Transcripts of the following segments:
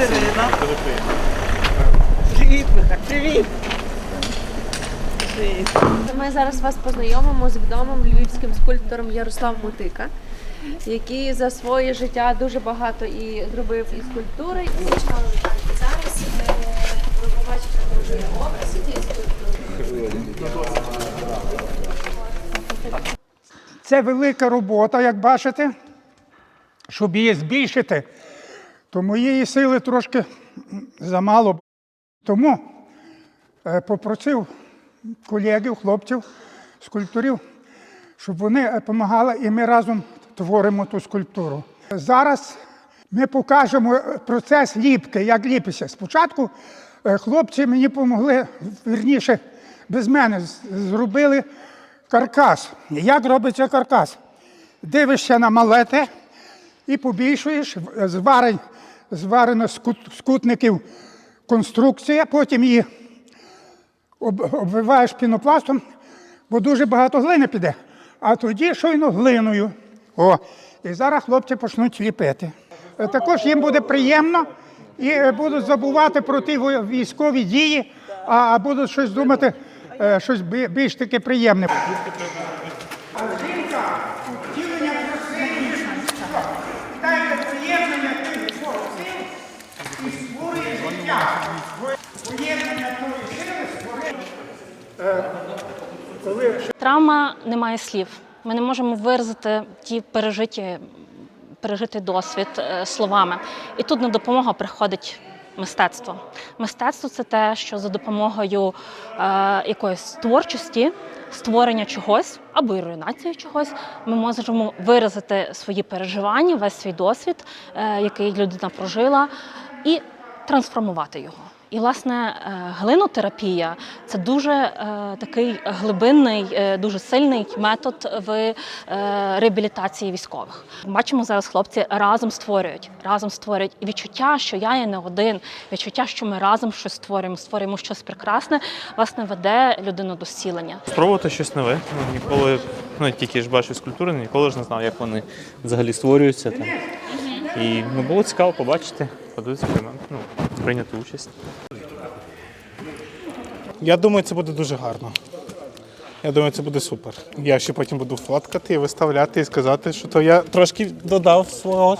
Катерина. Привіт, Михайло. Привіт. Привіт. Ми зараз вас познайомимо з відомим львівським скульптором Ярослав Мотика, який за своє життя дуже багато і зробив і скульптури. Зараз е, ви побачите дуже образ цієї скульптури. Це велика робота, як бачите, щоб її збільшити, то моєї сили трошки замало. Тому е, попросив колегів, хлопців, скульпторів, щоб вони допомагали і ми разом творимо ту скульптуру. Зараз ми покажемо е, процес ліпки, як ліпиться. Спочатку е, хлопці мені допомогли, вірніше, без мене зробили каркас. Як робиться каркас? Дивишся на малете і побільшуєш, зварень, зварено з кут- кутників конструкція, потім її обвиваєш пінопластом, бо дуже багато глини піде. А тоді щойно глиною. О, і зараз хлопці почнуть ліпити. Е, Також їм буде приємно і е, будуть забувати про ті військові дії, а будуть щось думати, е, щось бі- більш таке приємне. Травма не має слів. Ми не можемо виразити ті пережиті, пережитий досвід е, словами. І тут на допомогу приходить мистецтво. Мистецтво це те, що за допомогою е, якоїсь творчості, створення чогось або і руйнації чогось, ми можемо виразити свої переживання, весь свій досвід, е, який людина прожила, і трансформувати його. І, власне, е, глинотерапія це дуже е, такий глибинний, е, дуже сильний метод в реабілітації військових. Бачимо зараз, хлопці разом створюють, разом створюють і відчуття, що я є не один, відчуття, що ми разом щось створюємо, створюємо щось прекрасне, власне, веде людину до зцілення. Спробувати щось нове. Ну, ніколи, ну тільки ж бачив скульптури, ніколи ж не знав, як вони взагалі створюються. Там. І ну, було цікаво побачити, подивитися, ну, прийняти участь. Я думаю, це буде дуже гарно. Я думаю, це буде супер. Я ще потім буду фоткати і виставляти і сказати, що то я трошки додав свого.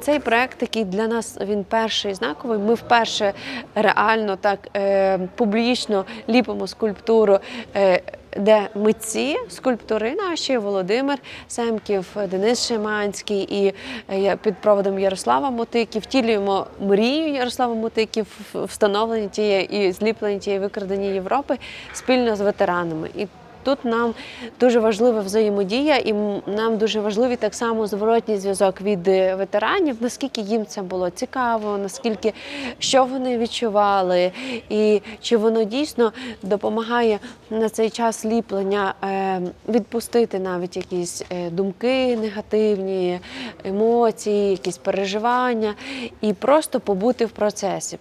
Цей проект, який для нас він перший знаковий. Ми вперше реально так е, публічно ліпимо скульптуру. Е, де митці, скульптори наші, Володимир Семків, Денис Шиманський і е, під проводом Ярослава Мотики втілюємо мрію Ярослава Мотиків, встановлені тієї і зліплені тієї викрадені Європи спільно з ветеранами. І Тут нам дуже важлива взаємодія, і нам дуже важливий так само зворотній зв'язок від е, ветеранів, наскільки їм це було цікаво, наскільки що вони відчували, і чи воно дійсно допомагає на цей час ліплення е, відпустити навіть якісь е, думки негативні, емоції, якісь переживання, і просто побути в процесі.